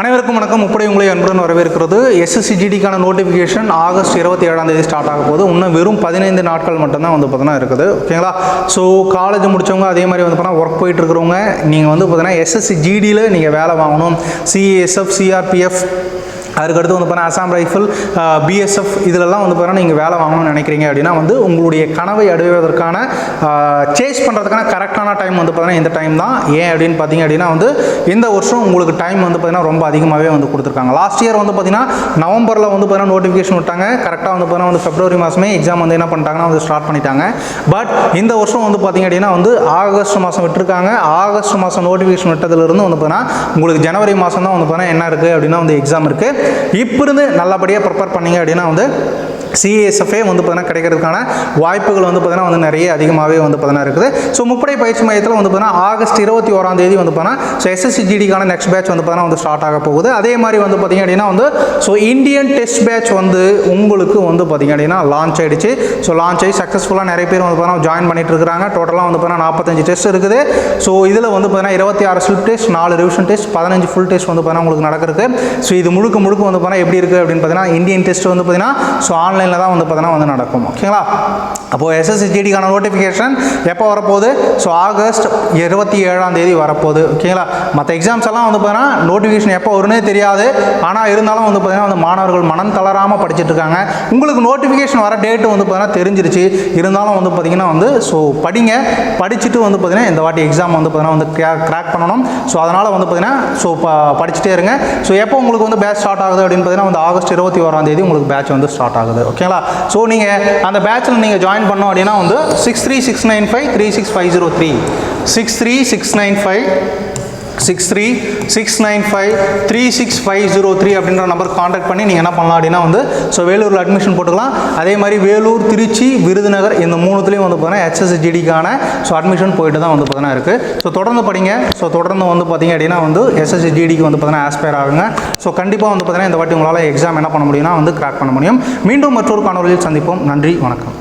அனைவருக்கும் வணக்கம். முப்படை உங்களை அன்புடன் வரவேற்கிறது. எஸ்எஸ்சி ஜிடிக்கான நோட்டிஃபிகேஷன் ஆகஸ்ட் இருபத்தி ஏழாம் தேதி ஸ்டார்ட் ஆக போகுது. இன்னும் வெறும் பதினைந்து நாட்கள் மட்டும்தான் வந்து பார்த்தீங்கன்னா இருக்குது. ஓகேங்களா ஸோ காலேஜ் முடிச்சவங்க அதே மாதிரி வந்து பார்த்தீங்கன்னா ஒர்க் போயிட்டு இருக்கிறவங்க நீங்கள் வந்து பார்த்தீங்கன்னா எஸ்எஸ்சி ஜிடியில் நீங்கள் வேலை வாங்கணும். சிஎஸ்எஃப் சிஆர்பிஎஃப் அதுக்கடுத்து வந்து பார்த்தீங்கன்னா அசாம் ரைஃபிள் பிஎஸ்எஃப் இதிலலாம் வந்து பார்த்தீங்கன்னா நீங்கள் வேலை வாங்கணும்னு நினைக்கிறீங்க அப்படின்னா வந்து உங்களுடைய கனவை அடைவதற்கான சேஸ் பண்ணுறதுக்கான கரெக்டான டைம் வந்து பார்த்தீங்கன்னா இந்த டைம் தான். ஏன் அப்படின்னு பார்த்தீங்க அப்படின்னா வந்து இந்த வருஷம் உங்களுக்கு டைம் வந்து பார்த்தீங்கன்னா ரொம்ப அதிகமாகவே வந்து கொடுத்துருக்காங்க. லாஸ்ட் இயர் வந்து பார்த்தீங்கன்னா நவம்பரில் வந்து பார்த்தீங்கன்னா நோட்டிஃபிகேஷன் விட்டாங்க. கரெக்டாக வந்து பார்த்தீங்கன்னா வந்து ஃபெப்ரவரி மாதமே எக்ஸாம் வந்து என்ன பண்ணிட்டாங்கன்னா வந்து ஸ்டார்ட் பண்ணிட்டாங்க. பட் இந்த வருஷம் வந்து பார்த்தீங்க அப்படின்னா வந்து ஆகஸ்ட் மாதம் விட்டுருக்காங்க. ஆகஸ்ட் மாதம் நோட்டிஃபிகேஷன் விட்டதுலேருந்து வந்து பார்த்தீங்கன்னா உங்களுக்கு ஜனவரி மாதம் தான் வந்து பார்த்தீங்கன்னா என்ன இருக்குது அப்படின்னா வந்து எக்ஸாம் இருக்குது இப்போ இருந்து நல்லபடியாக ப்ரிப்பேர் பண்ணீங்க அப்படின்னா வந்து சிஎஸ்எஃப்ஏ வந்து பார்த்தீங்கன்னா கிடைக்கிறதுக்கான வாய்ப்புகள் வந்து பார்த்தீங்கன்னா வந்து நிறைய அதிகமாகவே வந்து பார்த்தீங்கன்னா இருக்குது ஸோ முப்படை பயிற்சி மையத்தில் வந்து பார்த்தீங்கன்னா ஆகஸ்ட் இருபத்தி ஓராம் தேதி வந்து பார்த்தீங்கன்னா ஸோ எஸ்எஸ்சி ஜிடிக்கான நெக்ஸ்ட் பேட்ச் வந்து பார்த்தீங்கன்னா வந்து ஸ்டார்ட் ஆக போகுது அதே மாதிரி வந்து பார்த்தீங்க அப்படின்னா வந்து ஸோ இந்தியன் டெஸ்ட் பேட்ச் வந்து உங்களுக்கு வந்து பார்த்தீங்க அப்படின்னா லான்ச் ஆயிடுச்சு ஸோ லான்ச் ஆகி சக்ஸஸ்ஃபுல்லாக நிறைய பேர் வந்து பார்த்தீங்கன்னா ஜாயின் பண்ணிட்டு இருக்கிறாங்க டோட்டலாக வந்து பார்த்தீங்கன்னா நாற்பத்தஞ்சு டெஸ்ட் இருக்குது ஸோ இதில் வந்து பார்த்தீங்கன்னா இருபத்தி ஆறு ஸ்லிப் டெஸ்ட் நாலு ரிவிஷன் டெஸ்ட் பதினஞ்சு ஃபுல் டெஸ்ட் வந்து பார்த்தீங்கன்னா உங்களுக்கு நடக்கிறது ஸோ இது முழுக்க முழுக்க வந்து பார்த்தீங்கன்னா எப்படி இருக்குது அப்படின்னு பார்த்தீங்கன்னா இந்தியன் டெஸ்ட் வந்து பார்த்தீங்கன்னா ஸோ ஆன்லைன் ஆன்லைனில் தான் வந்து பார்த்தீங்கன்னா வந்து நடக்கும். ஓகேங்களா? அப்போது எஸ்எஸ்சிடிக்கான நோட்டிஃபிகேஷன் எப்போ வரப்போகுது? ஸோ ஆகஸ்ட் இருபத்தி ஏழாம் தேதி வரப்போகுது. ஓகேங்களா? மற்ற எக்ஸாம்ஸ் எல்லாம் வந்து பார்த்தீங்கன்னா நோட்டிஃபிகேஷன் எப்போ வரும்னே தெரியாது. ஆனால் இருந்தாலும் வந்து பார்த்தீங்கன்னா வந்து மாணவர்கள் மனம் தளராமல் படிச்சுட்டு இருக்காங்க. உங்களுக்கு நோட்டிஃபிகேஷன் வர டேட்டு வந்து பார்த்தீங்கன்னா தெரிஞ்சிருச்சு. இருந்தாலும் வந்து பார்த்தீங்கன்னா வந்து ஸோ படிங்க. படிச்சுட்டு வந்து பார்த்தீங்கன்னா இந்த வாட்டி எக்ஸாம் வந்து பார்த்தீங்கன்னா வந்து கிராக் பண்ணணும். ஸோ அதனால் வந்து பார்த்தீங்கன்னா ஸோ படிச்சுட்டே இருங்க. ஸோ எப்போ உங்களுக்கு வந்து பேட்ச் ஸ்டார்ட் ஆகுது அப்படின்னு பார்த்தீங்கன்னா வந்து ஆகஸ்ட் இருபத்தி ஓராம் தேதி உங்களுக்கு பேட்ச் வந்து ஸ்டார்ட் ஆகுது. ஓகேங்களா ஸோ நீங்கள் அந்த பேட்சில் நீங்கள் ஜாயின் பண்ணோம் அப்படின்னா வந்து six three six nine five three six five zero three six three six nine five six three six nine five three six five zero three அப்படின்ற நம்பர் காண்டாக்ட் பண்ணி நீங்கள் என்ன பண்ணலாம் அப்படின்னா வந்து ஸோ வேலூரில் அட்மிஷன் போட்டுக்கலாம். அதே மாதிரி வேலூர் திருச்சி விருதுநகர் இந்த மூணுத்துலேயும் வந்து பார்த்தீங்கன்னா எஸ்எஸ்ஜிடிக்கான ஸோ அட்மிஷன் போயிட்டு தான் வந்து பார்த்தீங்கன்னா இருக்குது ஸோ தொடர்ந்து படிங்க. ஸோ தொடர்ந்து வந்து பார்த்தீங்க அப்படின்னா வந்து எஸ்எஸ்ஜிடிக்கு வந்து பார்த்தீங்கன்னா ஆஸ்பயர் ஆகுங்க. ஸோ கண்டிப்பாக வந்து பார்த்தீங்கன்னா இந்த வாட்டி உங்களால் எக்ஸாம் என்ன பண்ண முடியும்னா வந்து கிராக் பண்ண முடியும். மீண்டும் மற்றொரு காணொலியில் சந்திப்போம். நன்றி வணக்கம்.